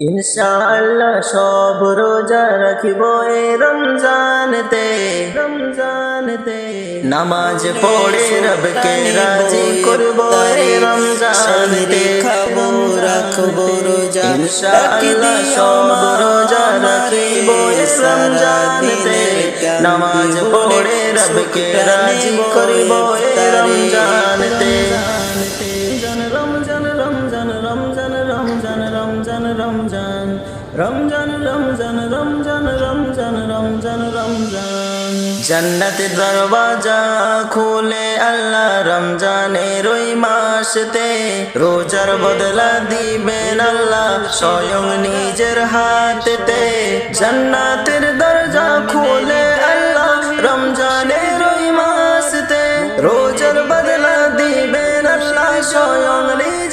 ইনশাআল্লাহ সব রোজা রাখিব এ রমজানতে। রমজানতে। নামাজ পড়ে রবকে রাজি করব এ রমজানতে। খাব রাখব রোজা। ইনশাআল্লাহ সব রোজা রাখিব এ রমজানতে। নামাজ পড়ে রবকে রাজি করব রমজান রমজান রমজান রমজান রমজান রমজান রমজান। জন্নত দরওয়াজা খুলে আল্লাহ রমজানের ওই মাসতে রোজার বদলা দিবেন আল্লাহ স্বয়ং নিজের হাতেতে। জান্নাতের দরজা খুলে আল্লাহ রমজানের ওই মাসতে রোজার বদলা দিবেন আল্লাহ স্বয়ং নিজের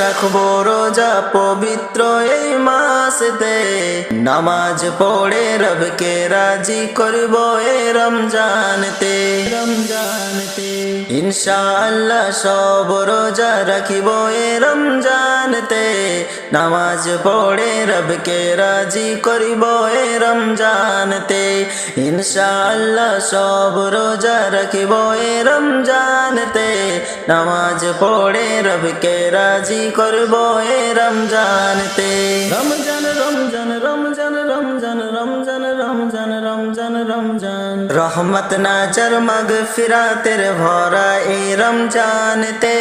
রাখব রোজা পবিত্র এই মাস দে নামাজ পড়ে রবকে রাজি করব এ রমজানতে। রমজানতে। ইনশাআল্লাহ সব রোজা রাখিব এ রমজানতে নামাজ পড়ে রবকে রাজি করিব এ রমজানতে। ইনশাআল্লাহ সব রোজা রাখিব এ রমজানতে। নামাজ পড়ে রবকে রাজি করব এ রমজানতে। রমজান রমজান রমজান রহমত নাজর মগ ফিরাতের ভরা এই রমজানতে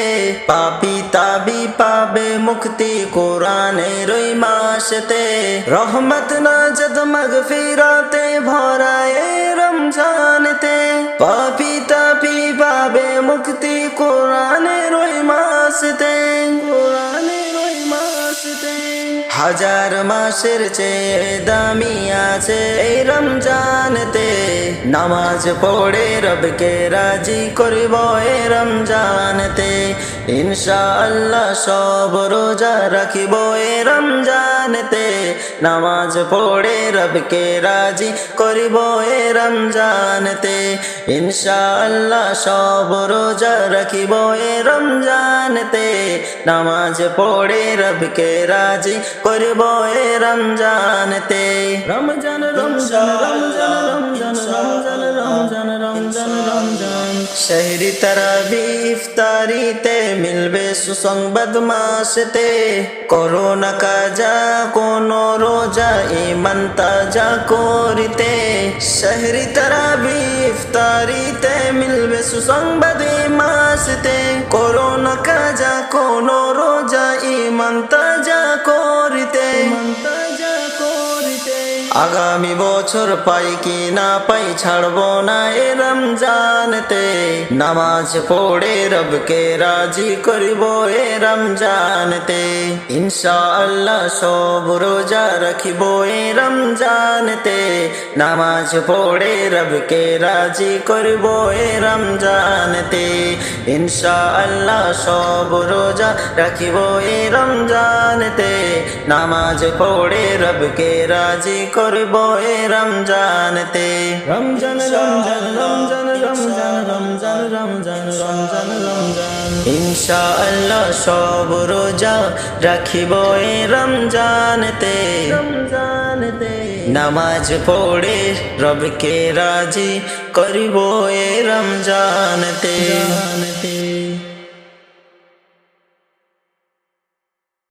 পাপি তাবি পাবে মুক্তি কোরআনের ওই মাসতে রহমত নাজদ মগ ফিরাতে ভরা এই রমজানতে পাপি তাপি পাবে মুক্তি কোরআনের ওই মাসতে হাজার মাসের চেয়ে দামি আছে এই রমজানতে। নামাজ পড়ে রবকে রাজি করিব এ রমজানতে। ইনশাআল্লাহ সব রোজা রাখিব এ রমজানেতে নামাজ পড়ে রবকে রাজি করিব এ রমজানতে। ইনশাল্লাহ সব রোজা রাখিব এ রমজানতে। নামাজ পড়ে রবকে রাজি করিব এ রমজানতে। রমজান রমজান রমজান রমজান রমজান। শহরি তারাবি ইফতারিতে মিলবে সুসংবাদ মাসতে। করোনা কাজা কোন রোজা ইমান তাজা করিতে। শহরি তারাবি ইফতারিতে মিলবে সুসংবাদ মাসতে। করোনা কাজা কোন রোজা ইমান তাজা করিতে। তাজা করিতে। আগামী বছর পাই কি না পাই ছাড়বো না এ রমজানতে নামাজ পড়ে রবকে রাজি করিব এ রমজানতে। ইনশাআল্লাহ সব রোজা রাখিব এ রমজানতে। নামাজ পড়ে রবকে রাজি করিব এ রমজানতে। ইনশাআল্লাহ সব রোজা রাখিব এ রমজানতে। নামাজ পড়ে রবকে রাজি করব এ রমজানতে। রমজান রমজান রমজান। রমজান রমজান রমজান রমজান। ইনশাআল্লাহ সব রোজা রাখিব এ রমজানতে। রমজানতে। নামাজ পড়ে রবকে রাজি করিব এ রমজানতে।